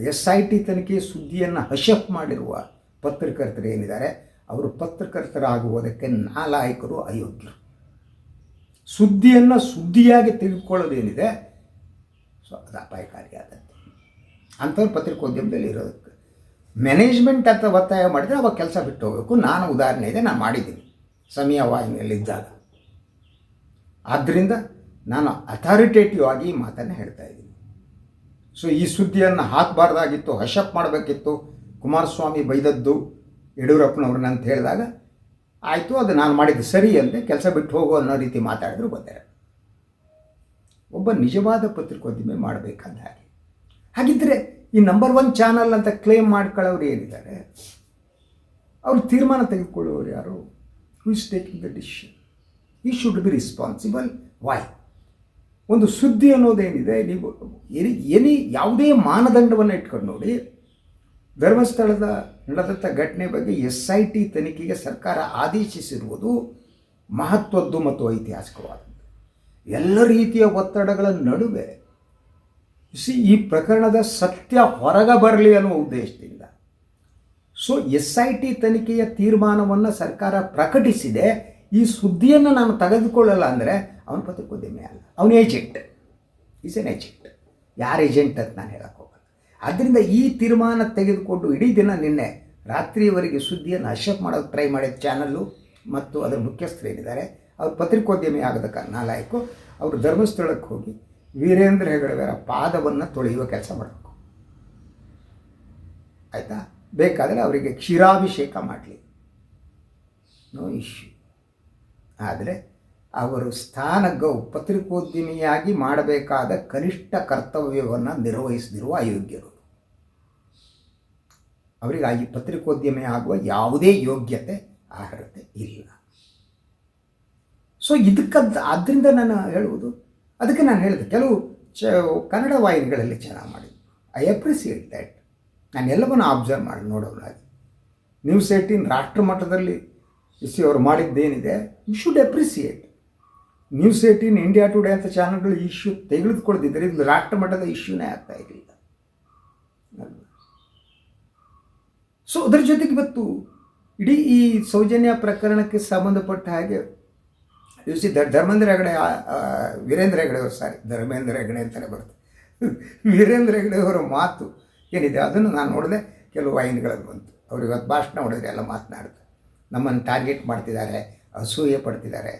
ಎಸ್ ಐ ಟಿ ತನಿಖೆ ಸುದ್ದಿಯನ್ನು ಹಶಪ್ ಮಾಡಿರುವ ಪತ್ರಕರ್ತರು ಏನಿದ್ದಾರೆ? ಅವರು ಪತ್ರಕರ್ತರಾಗುವುದಕ್ಕೆ ನಾಲಾಯಕರು ಅಯೋಗ್ಯರು. ಸುದ್ದಿಯನ್ನು ಸುದ್ದಿಯಾಗಿ ತೆಗೆದುಕೊಳ್ಳೋದೇನಿದೆ ಸೊ, ಅದು ಅಪಾಯಕಾರಿಯಾದಂತೆ ಅಂಥವ್ರು ಪತ್ರಿಕೋದ್ಯಮದಲ್ಲಿ ಇರೋದಕ್ಕೆ. ಮ್ಯಾನೇಜ್ಮೆಂಟ್ ಅಂತ ಒತ್ತಾಯ ಮಾಡಿದರೆ ಅವಾಗ ಕೆಲಸ ಬಿಟ್ಟು ಹೋಗಬೇಕು. ನಾನು ಉದಾಹರಣೆ ಇದೆ, ನಾನು ಮಾಡಿದ್ದೀನಿ. ಸಮಯ ವಾಹಿನಿಯಲ್ಲಿದ್ದಾಗ. ಆದ್ದರಿಂದ ನಾನು ಅಥಾರಿಟೇಟಿವ್ ಆಗಿ ಈ ಮಾತನ್ನು ಹೇಳ್ತಾ ಇದ್ದೀನಿ. ಸೊ ಈ ಸುದ್ದಿಯನ್ನು ಹಾಕಬಾರ್ದಾಗಿತ್ತು, ಹಶಪ್ ಮಾಡಬೇಕಿತ್ತು. ಕುಮಾರಸ್ವಾಮಿ ಬೈದದ್ದು ಯಡಿಯೂರಪ್ಪನವ್ರನ್ನ ಅಂತ ಹೇಳಿದಾಗ, ಆಯಿತು, ಅದು ನಾನು ಮಾಡಿದ್ದು ಸರಿ ಅಂದರೆ ಕೆಲಸ ಬಿಟ್ಟು ಹೋಗು ಅನ್ನೋ ರೀತಿ ಮಾತಾಡಿದ್ರು ಬಂದರೆ. ಒಬ್ಬ ನಿಜವಾದ ಪತ್ರಿಕೋದ್ಯಮಿ ಮಾಡಬೇಕಾದ ಹಾಗೆ. ಹಾಗಿದ್ದರೆ ಈ ನಂಬರ್ ಒನ್ ಚಾನಲ್ ಅಂತ ಕ್ಲೇಮ್ ಮಾಡ್ಕೊಳ್ಳೋರು ಏನಿದ್ದಾರೆ? ಅವರು ತೀರ್ಮಾನ ತೆಗೆದುಕೊಳ್ಳೋರು ಯಾರು? Who is taking the decision he should be responsible why ಒಂದು ಸುದ್ದಿ ಅನ್ನೋದೇನಿದೆ ನೀವು ಎನಿ ಎನಿ ಯಾವುದೇ ಮಾನದಂಡವನ್ನು ಇಟ್ಕೊಂಡು ನೋಡಿ, ಧರ್ಮಸ್ಥಳದ ನಡೆದಂಥ ಘಟನೆ ಬಗ್ಗೆ ಎಸ್ ಐ ಟಿ ತನಿಖೆಗೆ ಸರ್ಕಾರ ಆದೇಶಿಸಿರುವುದು ಮಹತ್ವದ್ದು ಮತ್ತು ಐತಿಹಾಸಿಕವಾದದ್ದು. ಎಲ್ಲ ರೀತಿಯ ಒತ್ತಡಗಳ ನಡುವೆ ಸಿ ಈ ಪ್ರಕರಣದ ಸತ್ಯ ಹೊರಗೆ ಬರಲಿ ಅನ್ನುವ ಉದ್ದೇಶದಿಂದ. ಸೊ ಎಸ್ ಐ ಟಿ ತನಿಖೆಯ ತೀರ್ಮಾನವನ್ನು ಸರ್ಕಾರ ಪ್ರಕಟಿಸಿದೆ. ಈ ಸುದ್ದಿಯನ್ನು ನಾನು ತೆಗೆದುಕೊಳ್ಳಲ್ಲ ಅಂದರೆ ಅವನ ಪತ್ರಿಕೋದ್ಯಮಿ ಅಲ್ಲ. ಅವನ ಏಜೆಂಟ್ ಈಸ್ ಎನ್ ಏಜೆಂಟ್ ಯಾರು ಏಜೆಂಟ್ ಅಂತ ನಾನು ಹೇಳಕ್ಕೆ ಹೋಗಲ್ಲ. ಆದ್ದರಿಂದ ಈ ತೀರ್ಮಾನ ತೆಗೆದುಕೊಂಡು ಇಡೀ ದಿನ ನಿನ್ನೆ ರಾತ್ರಿಯವರೆಗೆ ಸುದ್ದಿಯನ್ನು ಅಶಪ್ ಮಾಡೋಕ್ಕೆ ಟ್ರೈ ಮಾಡಿದ ಚಾನಲ್ಲು ಮತ್ತು ಅದರ ಮುಖ್ಯಸ್ಥರು ಏನಿದ್ದಾರೆ, ಅವ್ರು ಪತ್ರಿಕೋದ್ಯಮಿ ಆಗದ ನಾಲಾಯಕು ಅವರು ಧರ್ಮಸ್ಥಳಕ್ಕೆ ಹೋಗಿ ವೀರೇಂದ್ರ ಹೆಗಡೆಯವರ ಪಾದವನ್ನು ತೊಳೆಯುವ ಕೆಲಸ ಮಾಡಬೇಕು. ಆಯಿತಾ? ಬೇಕಾದರೆ ಅವರಿಗೆ ಕ್ಷೀರಾಭಿಷೇಕ ಮಾಡಲಿ. ನೋ ಇಶ್ಯೂ ಆದರೆ ಅವರು ಸ್ಥಾನ ಗೌ ಪತ್ರಿಕೋದ್ಯಮಿಯಾಗಿ ಮಾಡಬೇಕಾದ ಕನಿಷ್ಠ ಕರ್ತವ್ಯವನ್ನು ನಿರ್ವಹಿಸದಿರುವ ಅಯೋಗ್ಯರು. ಅವರಿಗಾಗಿ ಪತ್ರಿಕೋದ್ಯಮಿ ಆಗುವ ಯಾವುದೇ ಯೋಗ್ಯತೆ, ಅರ್ಹತೆ ಇಲ್ಲ. ಸೊ ಇದಕ್ಕಂತ ಆದ್ದರಿಂದ ನಾನು ಹೇಳುವುದು, ಅದಕ್ಕೆ ನಾನು ಹೇಳಿದೆ, ಕೆಲವು ಚ, ಕನ್ನಡ ವಾಹಿನಿಗಳಲ್ಲಿ ಚೆನ್ನಾಗಿ ಮಾಡಿದ್ದು ಐ ಅಪ್ರಿಸಿಯೇಟ್ ದ್ಯಾಟ್ ನಾನು ಎಲ್ಲವನ್ನು ಅಬ್ಸರ್ವ್ ಮಾಡಿ ನೋಡೋದಾಗಿ ನ್ಯೂಸ್ ಏಯ್ಟೀನ್ ರಾಷ್ಟ್ರ ಮಟ್ಟದಲ್ಲಿ ಇಸಿ ಅವರು ಮಾಡಿದ್ದೇನಿದೆ you should appreciate news eighteen India Today ಅಂತ ಚಾನಲ್ಗಳು ಇಶ್ಯೂ ತೆಗೆದುಕೊಳ್ತಿದ್ದರೆ ಇದು ರಾಷ್ಟ್ರ ಮಟ್ಟದ ಇಶ್ಯೂನೇ ಆಗ್ತಾ ಇರಲಿಲ್ಲ. ಸೊ ಅದರ ಜೊತೆಗೆ ಇವತ್ತು ಇಡೀ ಈ ಸೌಜನ್ಯ ಪ್ರಕರಣಕ್ಕೆ ಸಂಬಂಧಪಟ್ಟ ಹಾಗೆ ಸಿ ಧರ್ಮೇಂದ್ರ ಹೆಗಡೆ ವೀರೇಂದ್ರ ಹೆಗಡೆ ಅವರು ಸಾರಿ ಧರ್ಮೇಂದ್ರ ಹೆಗಡೆ ಅಂತಲೇ ಬರುತ್ತೆ ವೀರೇಂದ್ರ ಹೆಗಡೆ ಅವರ ಮಾತು ಏನಿದೆ? ಅದನ್ನು ನಾನು ನೋಡಿದೆ ಕೆಲವು ವಾಹಿನಿಗಳಲ್ಲಿ ಬಂತು. ಅವರು ಇವತ್ತು ಭಾಷಣ ಹೊಡೆದ್ರೆ ಎಲ್ಲ ಮಾತನಾಡ್ತಾರೆ ನಮ್ಮನ್ನು ಟಾರ್ಗೆಟ್ ಮಾಡ್ತಿದ್ದಾರೆ, ಅಸೂಯೆ ಪಡ್ತಿದ್ದಾರೆ.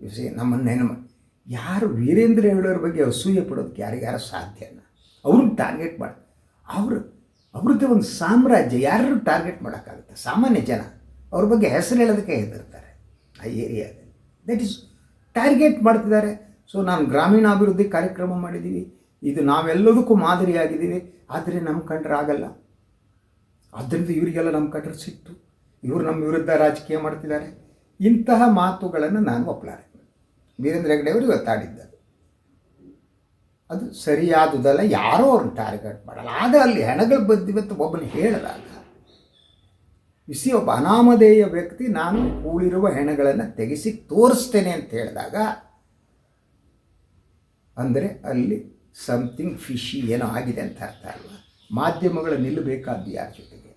ಸಿ ನಮ್ಮನ್ನೇನು ಯಾರು ವೀರೇಂದ್ರ ಹೇಳೋರ ಬಗ್ಗೆ ಅಸೂಯೆ ಪಡೋದಕ್ಕೆ ಯಾರಿಗಾರು ಸಾಧ್ಯನ ಅವ್ರನ್ನ ಟಾರ್ಗೆಟ್ ಮಾಡಿ ಅವರು ಅವ್ರದ್ದೇ ಒಂದು ಸಾಮ್ರಾಜ್ಯ ಯಾರು ಟಾರ್ಗೆಟ್ ಮಾಡೋಕ್ಕಾಗುತ್ತೆ. ಸಾಮಾನ್ಯ ಜನ ಅವ್ರ ಬಗ್ಗೆ ಹೆಸರು ಹೇಳೋದಕ್ಕೆ ಹೆದರ್ತಾರೆ. ಆ ಏರಿಯಾದಲ್ಲಿ ದಟ್ ಈಸ್ ಟಾರ್ಗೆಟ್ ಮಾಡ್ತಿದ್ದಾರೆ. ಸೊ ನಾನು ಗ್ರಾಮೀಣಾಭಿವೃದ್ಧಿ ಕಾರ್ಯಕ್ರಮ ಮಾಡಿದ್ದೀವಿ ಇದು ನಾವೆಲ್ಲದಕ್ಕೂ ಮಾದರಿಯಾಗಿದ್ದೀವಿ. ಆದರೆ ನಮ್ಮ ಕಂಡ್ರೆ ಆಗಲ್ಲ. ಆದ್ದರಿಂದ ಇವರಿಗೆಲ್ಲ ನಮ್ಮ ಕಂಡ್ರೆ ಸಿಟ್ಟು. ಇವರು ನಮ್ಮ ವಿರುದ್ಧ ರಾಜಕೀಯ ಮಾಡ್ತಿದ್ದಾರೆ. ಇಂತಹ ಮಾತುಗಳನ್ನು ನಾನು ಒಪ್ಪಲಾರೆ ವೀರೇಂದ್ರ ಹೆಗ್ಡೆ ಅವರು ಆಡಿದ್ದಾರೆ. ಅದು ಸರಿಯಾದುದಲ್ಲ, ಯಾರೋ ಅವ್ರನ್ನ ಟಾರ್ಗೆಟ್ ಮಾಡಲ್ಲ. ಆಗ ಅಲ್ಲಿ ಹೆಣಗಳು ಬಂದಿವತ್ತು ಒಬ್ಬನು ಹೇಳಿದಾಗ ಬಿಸಿ ಒಬ್ಬ ಅನಾಮಧೇಯ ವ್ಯಕ್ತಿ, ನಾನು ಕೂಳಿರುವ ಹೆಣಗಳನ್ನು ತೆಗೆಸಿ ತೋರಿಸ್ತೇನೆ ಅಂತ ಹೇಳಿದಾಗ, ಅಂದರೆ ಅಲ್ಲಿ ಸಮಥಿಂಗ್ ಫಿಶಿ ಏನೋ ಆಗಿದೆ ಅಂತ ಅರ್ಥ ಅಲ್ಲ ಮಾಧ್ಯಮಗಳು ನಿಲ್ಲಬೇಕಾದ್ದು ಯಾರ ಜೊತೆಗೆ?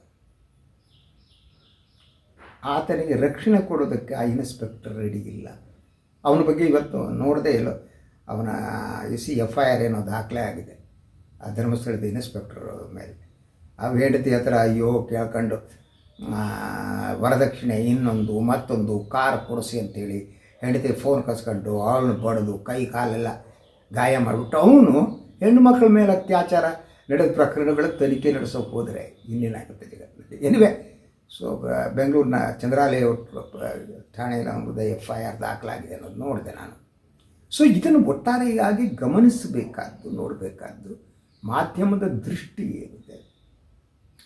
ಆತನಿಗೆ ರಕ್ಷಣೆ ಕೊಡೋದಕ್ಕೆ ಆ ಇನ್ಸ್ಪೆಕ್ಟರ್ ರೆಡಿ ಇಲ್ಲ. ಅವನ ಬಗ್ಗೆ ಇವತ್ತು ನೋಡದೇ ಇಲ್ಲ. ಅವನ you see F I R ಏನೋ ದಾಖಲೆ ಆಗಿದೆ. ಆ ಧರ್ಮಸ್ಥಳದ ಇನ್ಸ್ಪೆಕ್ಟರ್ ಮೇಲೆ. ಆ ಹೆಂಡತಿ ಹತ್ರ ಅಯ್ಯೋ ಕೇಳ್ಕೊಂಡು ವರದಕ್ಷಿಣೆ ಇನ್ನೊಂದು, ಮತ್ತೊಂದು ಕಾರ್ ಕೊಡಿಸಿ ಅಂತೇಳಿ ಹೆಂಡತಿ ಫೋನ್ ಕಸ್ಕೊಂಡು ಅವಳನ್ನ ಬಡಿದು, ಕೈ ಕಾಲೆಲ್ಲ ಗಾಯ ಮಾಡಿಬಿಟ್ಟು, ಅವನು ಹೆಣ್ಣು ಮಕ್ಕಳ ಮೇಲೆ ಅತ್ಯಾಚಾರ ನಡೆದ ಪ್ರಕರಣಗಳು ತನಿಖೆ ನಡೆಸೋಕೆ ಹೋದರೆ ಇನ್ನೇನಾಗುತ್ತೆ ಜಗತ್ತಿನಲ್ಲಿ ಎನಿವೆ ಸೊ ಬೆಂಗಳೂರಿನ ಚಂದ್ರಾಲಯ ಠಾಣೆಯಲ್ಲಿ ಹೃದಯ ಎಫ್ ಐ ಆರ್ ದಾಖಲಾಗಿದೆ ಅನ್ನೋದು ನೋಡಿದೆ ನಾನು. ಸೊ ಇದನ್ನು ಒಟ್ಟಾರೆಯಾಗಿ ಗಮನಿಸಬೇಕಾದ್ದು, ನೋಡಬೇಕಾದ್ದು ಮಾಧ್ಯಮದ ದೃಷ್ಟಿ ಏನಿದೆ?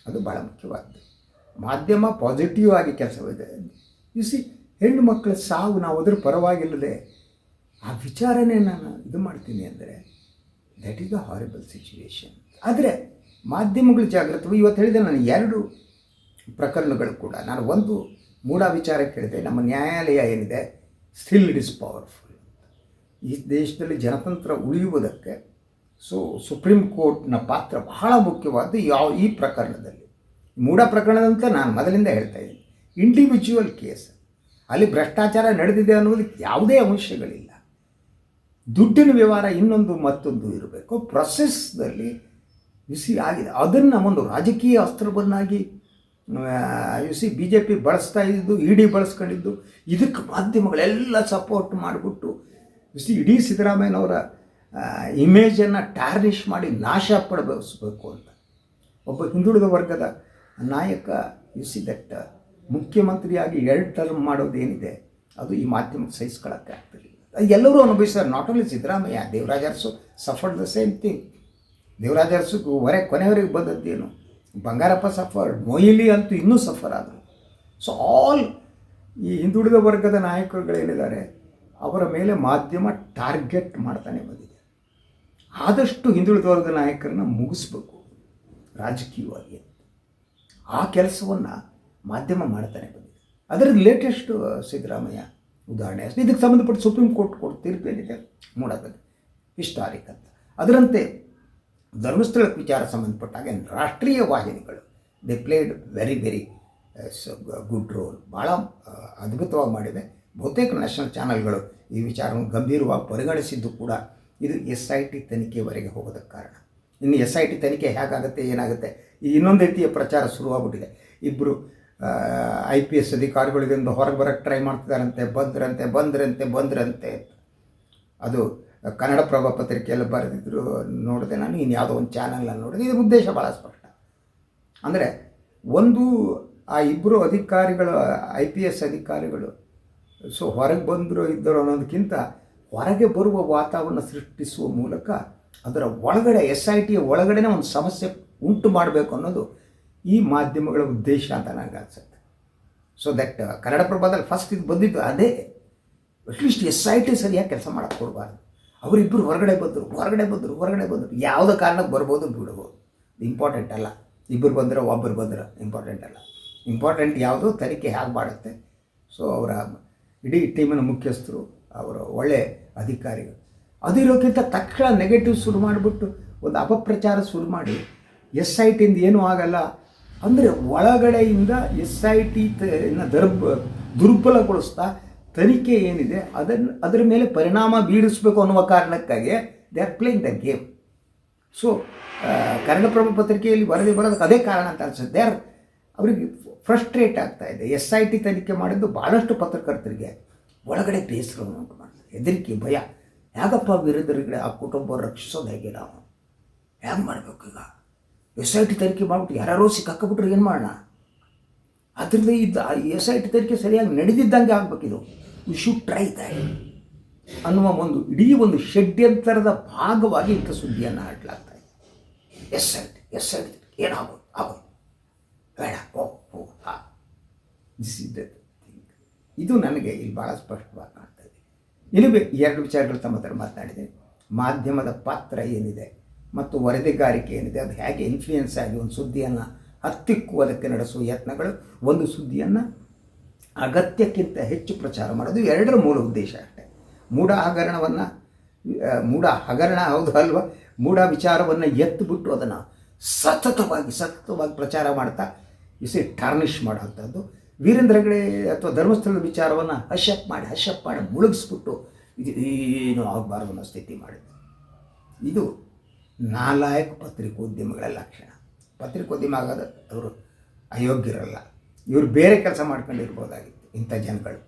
ಅದು ಭಾಳ ಮುಖ್ಯವಾದ್ದು. ಮಾಧ್ಯಮ ಪಾಸಿಟಿವ್ ಆಗಿ ಕೆಲಸವಿದೆ. ಸಿ ಹೆಣ್ಣು ಮಕ್ಕಳ ಸಾವು ನಾವು ಅದರ ಪರವಾಗಿಲ್ಲದೆ, ಆ ವಿಚಾರನೇ ನಾನು ಇದು ಮಾಡ್ತೀನಿ ಅಂದರೆ that is a horrible situation ಆದರೆ, ಮಾಧ್ಯಮಗಳು ಜಾಗೃತವು ಇವತ್ತು ಹೇಳಿದೆ ನಾನು ಎರಡು ಪ್ರಕರಣಗಳು ಕೂಡ. ನಾನು ಒಂದು ಮೂಢ ವಿಚಾರ ಕೇಳಿದೆ ನಮ್ಮ ನ್ಯಾಯಾಲಯ ಏನಿದೆ? ಸ್ಟಿಲ್ ಇಟ್ ಇಸ್ ಪವರ್ಫುಲ್ ಈ ದೇಶದಲ್ಲಿ ಜನತಂತ್ರ ಉಳಿಯುವುದಕ್ಕೆ ಸೊ ಸುಪ್ರೀಂ ಕೋರ್ಟ್ನ ಪಾತ್ರ ಬಹಳ ಮುಖ್ಯವಾದ್ದು ಯಾವ ಈ ಪ್ರಕರಣದಲ್ಲಿ. ಮೂಢ ಪ್ರಕರಣದಂತ ನಾನು ಮೊದಲಿಂದ ಹೇಳ್ತಾ ಇದ್ದೀನಿ. ಇಂಡಿವಿಜುವಲ್ ಕೇಸ್ ಅಲ್ಲಿ ಭ್ರಷ್ಟಾಚಾರ ನಡೆದಿದೆ ಅನ್ನೋದಕ್ಕೆ ಯಾವುದೇ ಅಂಶಗಳಿಲ್ಲ. ದುಡ್ಡಿನ ವ್ಯವಹಾರ ಇನ್ನೊಂದು ಮತ್ತೊಂದು ಇರಬೇಕು. ಪ್ರೊಸೆಸ್ನಲ್ಲಿ ಬಿಸಿ ಆಗಿದೆ. ಅದನ್ನು ಒಂದು ರಾಜಕೀಯ ಅಸ್ತ್ರವನ್ನಾಗಿ you see B J P ಬಳಸ್ತಾ ಇದ್ದು ಇ ಡಿ ಬಳಸ್ಕೊಂಡಿದ್ದು, ಇದಕ್ಕೆ ಮಾಧ್ಯಮಗಳೆಲ್ಲ ಸಪೋರ್ಟ್ ಮಾಡಿಬಿಟ್ಟು ಯು ಸಿ ಇಡೀ ಸಿದ್ದರಾಮಯ್ಯನವರ ಇಮೇಜನ್ನು ಟ್ಯಾರ್ನಿಷ್ ಮಾಡಿ ನಾಶ ಪಡಬಡಿಸ್ಬೇಕು ಅಂತ. ಒಬ್ಬ ಹಿಂದುಳಿದ ವರ್ಗದ ನಾಯಕ ಯು ಸಿ ದಟ್ಟ ಮುಖ್ಯಮಂತ್ರಿಯಾಗಿ ಎರಡು ಟರ್ಮ್ ಮಾಡೋದೇನಿದೆ, ಅದು ಈ ಮಾಧ್ಯಮಕ್ಕೆ ಸಹಿಸ್ಕೊಳ್ಳೋಕ್ಕೆ ಆಗ್ತಿರಲಿಲ್ಲ. ಎಲ್ಲರೂ ಅನುಭವಿಸ್ತಾರೆ. Not only Siddaramaiah, Devaraj Urs suffered the same thing Devaraj Urs ಹೊರೆ ಕೊನೆಯವರೆಗೆ ಬಂದದ್ದೇನು? ಬಂಗಾರಪ್ಪ ಸಫರ್, ಮೊಯ್ಲಿ ಅಂತೂ ಇನ್ನೂ ಸಫರ್ ಆದರು. ಸೊ ಆಲ್ ಈ ಹಿಂದುಳಿದ ವರ್ಗದ ನಾಯಕರುಗಳೇನಿದ್ದಾರೆ, ಅವರ ಮೇಲೆ ಮಾಧ್ಯಮ ಟಾರ್ಗೆಟ್ ಮಾಡ್ತಾನೆ ಬಂದಿದೆ. ಆದಷ್ಟು ಹಿಂದುಳಿದ ವರ್ಗದ ನಾಯಕರನ್ನ ಮುಗಿಸ್ಬೇಕು, ರಾಜಕೀಯವಾಗಿ. ಆ ಕೆಲಸವನ್ನು ಮಾಧ್ಯಮ ಮಾಡ್ತಾನೆ ಬಂದಿದೆ. ಅದರ ಲೇಟೆಸ್ಟ್ ಸಿದ್ದರಾಮಯ್ಯ ಉದಾಹರಣೆ. ಇದಕ್ಕೆ ಸಂಬಂಧಪಟ್ಟ ಸುಪ್ರೀಂ ಕೋರ್ಟ್ ಕೊಟ್ಟು ತೀರ್ಪೇನಿದೆ ಮೂಡದಲ್ಲಿ ಹಿಸ್ಟಾರಿಕ್ ಅಂತ. ಅದರಂತೆ ಧರ್ಮಸ್ಥಳಕ್ಕೆ ವಿಚಾರ ಸಂಬಂಧಪಟ್ಟಾಗ ರಾಷ್ಟ್ರೀಯ ವಾಹಿನಿಗಳು they played very very good role ಭಾಳ ಅದ್ಭುತವಾಗಿ ಮಾಡಿದೆ ಬಹುತೇಕ ನ್ಯಾಷನಲ್ ಚಾನಲ್ಗಳು ಈ ವಿಚಾರವನ್ನು ಗಂಭೀರವಾಗಿ ಪರಿಗಣಿಸಿದ್ದು ಕೂಡ ಇದು ಎಸ್ ಐ ಟಿ ತನಿಖೆವರೆಗೆ ಹೋಗೋದಕ್ಕೆ ಕಾರಣ. ಇನ್ನು ಎಸ್ ಐ ಟಿ ತನಿಖೆ ಹೇಗಾಗುತ್ತೆ, ಏನಾಗುತ್ತೆ, ಈ ಇನ್ನೊಂದು ರೀತಿಯ ಪ್ರಚಾರ ಶುರುವಾಗ್ಬಿಟ್ಟಿದೆ. ಇಬ್ಬರು ಐ ಪಿ ಎಸ್ ಅಧಿಕಾರಿಗಳಿಂದ ಹೊರಗೆ ಬರೋಕ್ಕೆ ಟ್ರೈ ಮಾಡ್ತಿದ್ದಾರಂತೆ, ಬಂದ್ರಂತೆ ಬಂದ್ರಂತೆ ಬಂದ್ರಂತೆ ಅದು ಕನ್ನಡಪ್ರಭ ಪತ್ರಿಕೆಯಲ್ಲಿ ಬರೆದಿದ್ರು, ನೋಡಿದೆ ನಾನು ಇನ್ನು ಯಾವುದೋ ಒಂದು ಚಾನಲ್ನಲ್ಲಿ ನೋಡಿದೆ. ಇದು ಉದ್ದೇಶ ಭಾಳ ಸ್ಪಷ್ಟ. ಅಂದರೆ ಒಂದು, ಆ ಇಬ್ಬರು ಅಧಿಕಾರಿಗಳು ಐ ಪಿ ಎಸ್ ಅಧಿಕಾರಿಗಳು, ಸೊ ಹೊರಗೆ ಬಂದರು ಇದ್ದರು ಅನ್ನೋದಕ್ಕಿಂತ ಹೊರಗೆ ಬರುವ ವಾತಾವರಣ ಸೃಷ್ಟಿಸುವ ಮೂಲಕ ಅದರ ಒಳಗಡೆ ಎಸ್ ಐ ಟಿಯ ಒಳಗಡೆನೇ ಒಂದು ಸಮಸ್ಯೆ ಉಂಟು ಮಾಡಬೇಕು ಅನ್ನೋದು ಈ ಮಾಧ್ಯಮಗಳ ಉದ್ದೇಶ ಅಂತ ನನಗೆ ಅನ್ಸುತ್ತೆ. ಸೊ ದಟ್ ಕನ್ನಡಪ್ರಭದಲ್ಲಿ ಫಸ್ಟ್ ಇದು ಬಂದಿದ್ದು ಅದೇ. ಅಟ್ಲೀಸ್ಟ್ ಎಸ್ ಐ ಟಿ ಸರಿಯಾಗಿ ಕೆಲಸ ಮಾಡೋಕ್ಕೆ ಕೊಡಬಾರ್ದು? ಅವರಿಬ್ಬರು ಹೊರಗಡೆ ಬಂದರು ಹೊರಗಡೆ ಬಂದರು ಹೊರಗಡೆ ಬಂದರು. ಯಾವುದೋ ಕಾರಣಕ್ಕೆ ಬರ್ಬೋದು ಬಿಡ್ಬೋದು ಇಂಪಾರ್ಟೆಂಟ್ ಅಲ್ಲ. ಇಬ್ಬರು ಬಂದರೆ ಒಬ್ಬರು ಬಂದರೆ ಇಂಪಾರ್ಟೆಂಟ್ ಅಲ್ಲ. ಇಂಪಾರ್ಟೆಂಟ್ ಯಾವುದು ತನಿಖೆ ಹೇಗೆ ಮಾಡುತ್ತೆ ಸೊ ಅವರ ಇಡೀ ಟೀಮಿನ ಮುಖ್ಯಸ್ಥರು, ಅವರ ಒಳ್ಳೆ ಅಧಿಕಾರಿಗಳು. ಅದಿರೋಕ್ಕಿಂತ ತಕ್ಷಣ ನೆಗೆಟಿವ್ ಶುರು ಮಾಡಿಬಿಟ್ಟು ಒಂದು ಅಪಪ್ರಚಾರ ಶುರು ಮಾಡಿ ಎಸ್ ಐ ಟಿಯಿಂದ ಏನೂ ಆಗಲ್ಲ. ಅಂದರೆ ಒಳಗಡೆಯಿಂದ ಎಸ್ ಐ ಟಿ ದರ್ಬ ದುರ್ಬಲಗೊಳಿಸ್ತಾ ತನಿಖೆ ಏನಿದೆ ಅದನ್ನು ಅದರ ಮೇಲೆ ಪರಿಣಾಮ ಬೀರಿಸಬೇಕು ಅನ್ನುವ ಕಾರಣಕ್ಕಾಗಿ they are playing the game so Kannadaprabha ಪತ್ರಿಕೆಯಲ್ಲಿ ವರದಿ ಬರೋದಕ್ಕೆ ಅದೇ ಕಾರಣ ಅಂತ ಅನ್ಸುತ್ತೆ. ದೇ ಆರ್ ಅವರಿಗೆ ಫ್ರಸ್ಟ್ರೇಟ್ ಆಗ್ತಾ ಇದೆ. ಎಸ್ ಐ ಟಿ ತನಿಖೆ ಮಾಡಿದ್ದು ಭಾಳಷ್ಟು ಪತ್ರಕರ್ತರಿಗೆ ಒಳಗಡೆ ಬೇಸರವನ್ನು ಉಂಟು ಮಾಡ್ತಾರೆ ಹೆದರಿಕೆ, ಭಯ. ಯಾಕಪ್ಪ ವಿರೋಧರಿಗೆ ಆ ಕುಟುಂಬ ರಕ್ಷಿಸೋದು ಹೇಗೆ ನಾವು? ಹ್ಯಾಂಗೆ ಮಾಡಬೇಕು ಈಗ? ಎಸ್ ಐ ಟಿ ತನಿಖೆ ಮಾಡಿಬಿಟ್ಟು ಯಾರೋ ಸಿಕ್ಕಾಕ್ಬಿಟ್ರೆ ಏನು ಮಾಡೋಣ? ಅದರಿಂದ ಇದ್ದ ಎಸ್ ಐ ಟಿ ತನಿಖೆ ಸರಿಯಾಗಿ ನಡೆದಿದ್ದಂಗೆ ಆಗಬೇಕಿದು. ವಿ ಶುಡ್ ಟ್ರೈ ದ್ಯಾಟ್ ಅನ್ನುವ ಒಂದು ಇಡೀ ಒಂದು ಷಡ್ಯಂತರದ ಭಾಗವಾಗಿ ಇಂಥ ಸುದ್ದಿಯನ್ನು ಆಡ್ಲಾಗ್ತಾ ಇದೆ. ಎಸ್ ಐ ಎಸ್ ಏನಾಗೋ ಏನಾಗೋದು? ಆಗೋದು. ಬೇಡ, ಓ ಓ, ಹಾ. ದಿಸ್ ಇಸ್ ಇದು ನನಗೆ ಇಲ್ಲಿ ಭಾಳ ಸ್ಪಷ್ಟವಾಗಿ ಕಾಣ್ತಾ ಇದೆ. ಇಲ್ಲಿ ಎರಡು ವಿಚಾರಗಳು ತಮ್ಮ ಹತ್ರ ಮಾತನಾಡಿದೆ. ಮಾಧ್ಯಮದ ಪಾತ್ರ ಏನಿದೆ ಮತ್ತು ವರದಿಗಾರಿಕೆ ಏನಿದೆ, ಅದು ಹೇಗೆ ಇನ್ಫ್ಲೂಯೆನ್ಸ್ ಆಗಿ ಒಂದು ಸುದ್ದಿಯನ್ನು ಹತ್ತಿಕ್ಕುವುದಕ್ಕೆ ನಡೆಸುವ ಯತ್ನಗಳು, ಒಂದು ಸುದ್ದಿಯನ್ನು ಅಗತ್ಯಕ್ಕಿಂತ ಹೆಚ್ಚು ಪ್ರಚಾರ ಮಾಡೋದು ಎರಡರ ಮೂಲ ಉದ್ದೇಶ ಅಷ್ಟೇ. ಮೂಢ ಹಗರಣವನ್ನು ಮೂಢ ಹಗರಣ ಹೌದು ಅಲ್ವಾ? ಮೂಢ ವಿಚಾರವನ್ನು ಎತ್ತಿಬಿಟ್ಟು ಅದನ್ನು ಸತತವಾಗಿ ಸತತವಾಗಿ ಪ್ರಚಾರ ಮಾಡ್ತಾ ಇಸಿ ಟಾರ್ನಿಷ್ ಮಾಡೋವಂಥದ್ದು ವೀರೇಂದ್ರ ಹೆಗಡೆ ಅಥವಾ ಧರ್ಮಸ್ಥಳದ ವಿಚಾರವನ್ನು ಹಶಪ್ ಮಾಡಿ ಹಶಪ್ ಮಾಡಿ ಮುಳುಗಿಸ್ಬಿಟ್ಟು ಇದು ಏನು ಆಗಬಾರ್ದು ಅನ್ನೋ ಸ್ಥಿತಿ ಮಾಡಿದ್ದು. ಇದು ನಾಲಾಯಕ ಪತ್ರಿಕೋದ್ಯಮಗಳ ಲಕ್ಷಣ. ಪತ್ರಿಕೋದ್ಯಮ ಆಗೋದು ಅವರು ಅಯೋಗ್ಯರಲ್ಲ. ಇವರು ಬೇರೆ ಕೆಲಸ ಮಾಡ್ಕೊಂಡಿರ್ಬೋದಾಗಿತ್ತು ಇಂಥ ಜನಗಳು.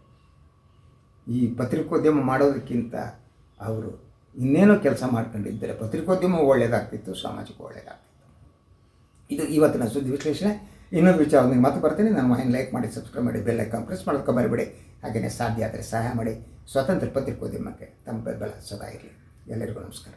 ಈ ಪತ್ರಿಕೋದ್ಯಮ ಮಾಡೋದಕ್ಕಿಂತ ಅವರು ಇನ್ನೇನೋ ಕೆಲಸ ಮಾಡ್ಕೊಂಡಿದ್ದರೆ ಪತ್ರಿಕೋದ್ಯಮ ಒಳ್ಳೆಯದಾಗ್ತಿತ್ತು ಸಾಮಾಜಿಕ ಒಳ್ಳೆಯದಾಗ್ತಿತ್ತು ಇದು ಇವತ್ತಿನ ಸುದ್ದಿ ವಿಶ್ಲೇಷಣೆ. ಇನ್ನೊಂದು ವಿಚಾರದೊಂದಿಗೆ ಮತ್ತೆ ಬರ್ತೀನಿ. ನನ್ನ ವಾಹಿನಿ ಲೈಕ್ ಮಾಡಿ ಸಬ್ಸ್ಕ್ರೈಬ್ ಮಾಡಿ ಬೆಲ್ ಐಕಾನ್ ಪ್ರೆಸ್ ಬರಬೇಡಿ. ಹಾಗೆಯೇ ಸಾಧ್ಯ ಆದರೆ ಸಹಾಯ ಮಾಡಿ. ಸ್ವತಂತ್ರ ಪತ್ರಿಕೋದ್ಯಮಕ್ಕೆ ತಮ್ಮ ಬೆಂಬಲ ಸದಾ ಇರಲಿ. ಎಲ್ಲರಿಗೂ ನಮಸ್ಕಾರ.